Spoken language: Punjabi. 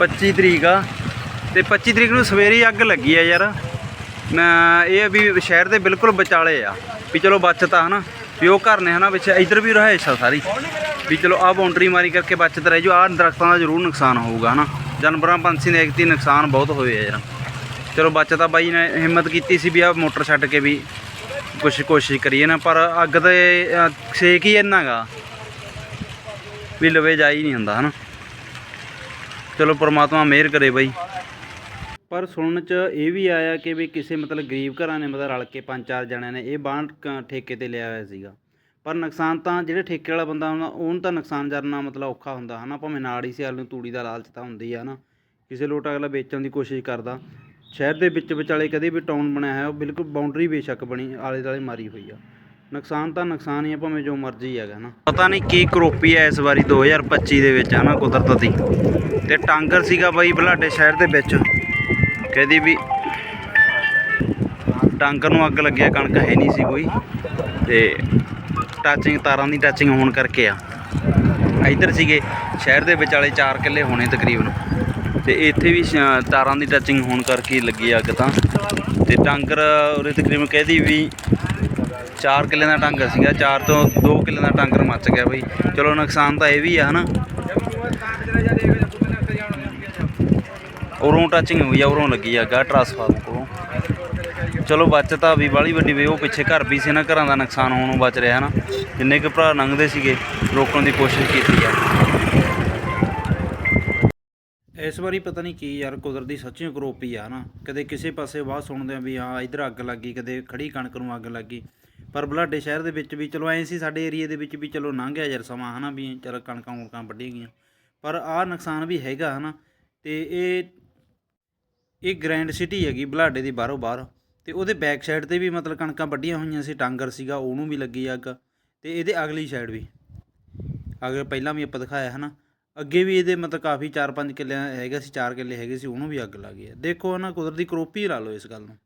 25 ਤਰੀਕ ਆ। ਤੇ 25 ਤਰੀਕ ਨੂੰ ਸਵੇਰੇ ਹੀ ਅੱਗ ਲੱਗੀ ਆ ਯਾਰ। ਮੈਂ ਇਹ ਆ ਵੀ ਸ਼ਹਿਰ ਦੇ ਬਿਲਕੁਲ ਵਿਚਾਲੇ ਆ। ਵੀ ਚਲੋ ਬਚਤ ਆ ਹਨਾ। ਵੀ ਉਹ ਘਰ ਨੇ ਹਨਾ ਵਿੱਚ ਇਧਰ ਵੀ ਰਹੇ ਆ ਸਾਰੀ। ਵੀ ਚਲੋ ਆ ਬਾਉਂਡਰੀ ਮਾਰੀ ਕਰਕੇ ਬਚਤ ਰਹਿ ਜੋ। ਆ ਦਰਖਤਾਂ ਦਾ ਜ਼ਰੂਰ ਨੁਕਸਾਨ ਹੋਊਗਾ ਹਨਾ। ਜਾਨਵਰਾਂ, ਪੰਛੀ ਨੇ ਇਕਤੀ ਨੁਕਸਾਨ ਬਹੁਤ ਹੋਏ ਆ ਯਾਰ। ਚਲੋ ਬਚਤ ਆ ਬਾਈ ਨੇ ਹਿੰਮਤ ਕੀਤੀ ਸੀ ਵੀ ਆ ਮੋਟਰ ਛੱਡ ਕੇ ਵੀ ਕੁਛ ਕੋਸ਼ਿਸ਼ ਕਰੀਏ ਨਾ। ਪਰ ਅੱਗ ਤੇ ਸੇਕ ਹੀ ਇੰਨਾਗਾ ਵੀ ਲਵੇ ਜਾਈ ਨਹੀਂ ਹੁੰਦਾ ਹਨਾ। ਚਲੋ ਪ੍ਰਮਾਤਮਾ ਮਿਹਰ ਕਰੇ ਬਾਈ। ਪਰ ਸੁਣਨ ਚ ਇਹ ਵੀ ਆਇਆ ਕਿ ਵੀ ਕਿਸੇ ਮਤਲਬ ਗਰੀਬ ਘਰਾਂ ਨੇ ਮਤਲਬ ਰਲ ਕੇ ਪੰਜ ਚਾਰ ਜਣਿਆਂ ਨੇ ਇਹ ਬਾਂਹ ਕ- ਠੇਕੇ ਤੇ ਲਿਆ ਹੋਇਆ ਸੀਗਾ। ਪਰ ਨੁਕਸਾਨ ਤਾਂ ਜਿਹੜੇ ਠੇਕੇ ਵਾਲਾ ਬੰਦਾ ਹੁੰਦਾ, ਉਹਨੂੰ ਤਾਂ ਨੁਕਸਾਨ ਜਰਨਾ ਮਤਲਬ ਔਖਾ ਹੁੰਦਾ, ਹਨਾ? ਭਾਵੇਂ ਨਾੜੀ ਸਿਆਲ ਨੂੰ ਤੂੜੀ ਦਾ ਲਾਲਚ ਤਾਂ ਹੁੰਦੀ ਆ ਨਾ ਕਿਸੇ ਲੋਟ ਅਗਲਾ ਵੇਚਣ ਦੀ ਕੋਸ਼ਿਸ਼ ਕਰਦਾ। ਸ਼ਹਿਰ ਦੇ ਵਿੱਚ ਵਿਚਾਲੇ ਕਦੇ ਵੀ ਟਾਊਨ ਬਣਿਆ ਹੈ ਉਹ ਬਿਲਕੁਲ ਬਾਉਂਡਰੀ ਬੇਸ਼ੱਕ ਬਣੀ ਆਲੇ ਦੁਆਲੇ ਮਾਰੀ ਹੋਈ ਆ। ਨੁਕਸਾਨ ਤਾਂ ਨੁਕਸਾਨ ਹੀ ਆ, ਭਾਵੇਂ ਜੋ ਮਰਜ਼ੀ ਹੈਗਾ ਨਾ। ਪਤਾ ਨਹੀਂ ਕੀ ਕਰੋਪੀ ਹੈ ਇਸ ਵਾਰੀ 2025 ਦੇ ਵਿੱਚ, ਹਨਾ, ਕੁਦਰਤ ਦੀ। ਤੇ ਟਾਂਗਰ ਸੀਗਾ ਬਾਈ ਬਲਾਡੇ ਸ਼ਹਿਰ ਦੇ ਵਿੱਚ। ਕਹਿੰਦੀ ਵੀ ਟਾਂਗਰ ਨੂੰ ਅੱਗ ਲੱਗਿਆ, ਕਣਕ ਹੈ ਨਹੀਂ ਸੀ ਕੋਈ। ਤੇ ਟੱਚਿੰਗ, ਤਾਰਾਂ ਦੀ ਟੱਚਿੰਗ ਹੋਣ ਕਰਕੇ ਆ। ਇੱਧਰ ਸੀਗੇ ਸ਼ਹਿਰ ਦੇ ਵਿਚਾਲੇ 4 ਕਿੱਲੇ ਹੋਣੇ ਤਕਰੀਬਨ। ਤੇ ਇੱਥੇ ਵੀ ਸ਼- ਤਾਰਾਂ ਦੀ ਟੱਚਿੰਗ ਹੋਣ ਕਰਕੇ ਹੀ ਲੱਗੀ ਅੱਗ ਤਾਂ। ਤੇ ਟਾਂਗਰ ਉਰੇ ਤਕਰੀਬਨ ਕਹਿੰਦੀ ਵੀ 4 ਕਿੱਲੇ ਦਾ ਟਾਂਕਰ ਸੀਗਾ 4 ਤੋਂ 2 ਕਿੱਲੇ ਦਾ ਟਾਂਕਰ ਮੱਚ ਗਿਆ ਬਈ। ਚਲੋ ਨੁਕਸਾਨ ਤਾਂ ਇਹ ਵੀ ਆ, ਹਨਾ? ਉਰੋਂ ਟੱਚਿੰਗ ਹੋਈ ਆ, ਉਰੋਂ ਲੱਗੀ ਆ, ਗਾ ਟਰਾਂਸਫਾਰਮਰ ਕੋਲੋਂ। ਚਲੋ ਬਚਤ ਆ ਵੀ ਬਾਲੀ ਵੱਡੀ ਵੇ, ਉਹ ਪਿੱਛੇ ਘਰ ਵੀ ਸੀ ਨਾ, ਘਰਾਂ ਦਾ ਨੁਕਸਾਨ ਹੋਣੋਂ ਬਚ ਰਿਹਾ ਨਾ ਜਿੰਨੇ ਕੁ ਭਰਾ ਲੰਘਦੇ ਸੀਗੇ, ਰੋਕਣ ਦੀ ਕੋਸ਼ਿਸ਼ ਕੀਤੀ ਆ। ਇਸ ਵਾਰੀ ਪਤਾ ਨਹੀਂ ਕੀ ਯਾਰ, ਕੁਦਰਤੀ ਸੱਚੀ ਕਰੋਪੀ ਆ ਨਾ। ਕਦੇ ਕਿਸੇ ਪਾਸੇ ਬਾਤ ਸੁਣਦੇ ਆ ਵੀ ਹਾਂ, ਇਧਰ ਅੱਗ ਲੱਗੀ ਕਦੇ ਖੜੀ ਕਣਕ ਨੂੰ ਅੱਗ ਲੱਗੀ ਪਰ ਬਲਾਡੇ ਸ਼ਹਿਰ ਦੇ ਵਿੱਚ ਵੀ ਚਲੋ ਐਂ ਸੀ, ਸਾਡੇ ਏਰੀਆ ਦੇ ਵਿੱਚ ਵੀ ਚਲੋ ਲੰਘ ਗਿਆ ਯਾਰ ਸਮਾਂ, ਹਨਾ ਵੀ ਚਲ ਕਣਕਾਂ ਕੁਣਕਾਂ ਵੱਢੀਆਂ ਗਈਆਂ। ਪਰ ਆਹ ਨੁਕਸਾਨ ਵੀ ਹੈਗਾ, ਹਨਾ। ਤੇ ਇਹ ਇਹ ਗ੍ਰੈਂਡ ਸਿਟੀ ਹੈਗੀ ਬਲਾਡੇ ਦੀ ਬਾਹਰੋਂ ਬਾਹਰ। ਤੇ ਉਹਦੇ ਬੈਕ ਸਾਈਡ ਤੇ ਵੀ ਮਤਲਬ ਕਣਕਾਂ ਵੱਢੀਆਂ ਹੋਈਆਂ ਸੀ ਟਾਂਗਰ ਸੀਗਾ, ਉਹਨੂੰ ਵੀ ਲੱਗੀ ਅੱਗ। ਤੇ ਇਹਦੇ ਅਗਲੀ ਸਾਈਡ ਵੀ। ਅਗਰ ਪਹਿਲਾਂ ਵੀ ਆਪਾਂ ਦਿਖਾਇਆ, ਹਨਾ। ਅੱਗੇ ਵੀ ਇਹਦੇ ਮਤਲਬ ਕਾਫੀ ਚਾਰ ਪੰਜ ਕਿੱਲਿਆਂ ਹੈਗਾ ਸੀ, ਚਾਰ ਕਿੱਲੇ ਹੈਗੇ ਸੀ, ਉਹਨੂੰ ਵੀ ਅੱਗ ਲੱਗ ਗਈ ਹੈ। ਦੇਖੋ ਨਾ, ਕੁਦਰਤੀ ਕਰੋਪੀ ਲਾ ਲਓ ਇਸ ਗੱਲ ਨੂੰ।